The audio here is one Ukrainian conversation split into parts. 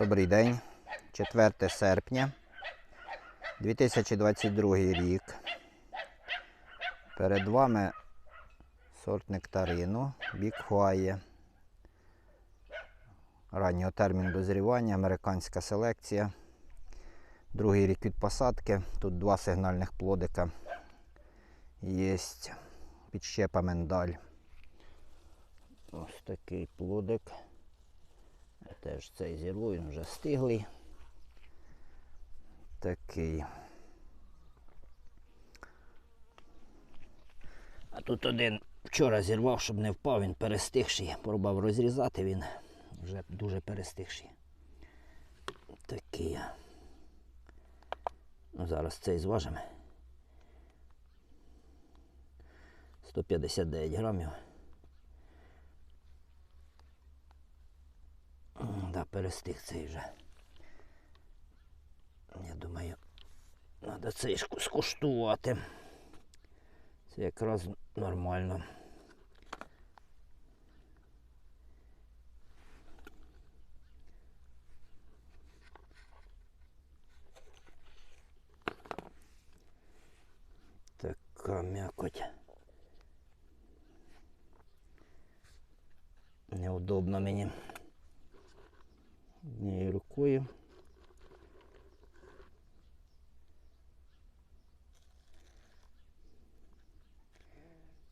Добрий день. 4 серпня 2022 рік. Перед вами сорт нектарину Бік Хуає. Раннього термін дозрівання, американська селекція. Другий рік від посадки. Тут два сигнальних плодика. Є підщепа миндаль. Ось такий плодик. Теж цей зірву, він вже стиглий. Такий. А тут один вчора зірвав, щоб не впав, він перестигший. Пробував розрізати, він вже дуже перестигший. Такий. Ну, зараз цей зважимо. 159 грамів. Да, перестиг цей вже. Я думаю, треба цей скуштувати. Це якраз нормально. Така м'якоть. Неудобно мені однією рукою.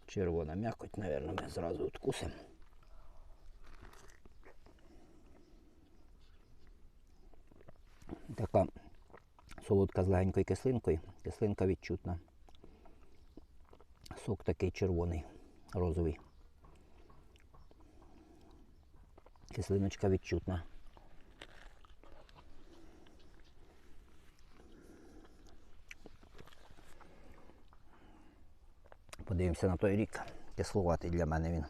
Червона м'якоть, мабуть, ми зразу откусимо. Така солодка з легенькою кислинкою. Кислинка відчутна. Сок такий червоний, розовий. Кислиночка відчутна. Подивимося на той рік. Кисловатий для мене він.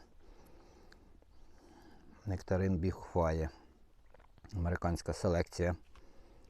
Нектарин біг Американська селекція.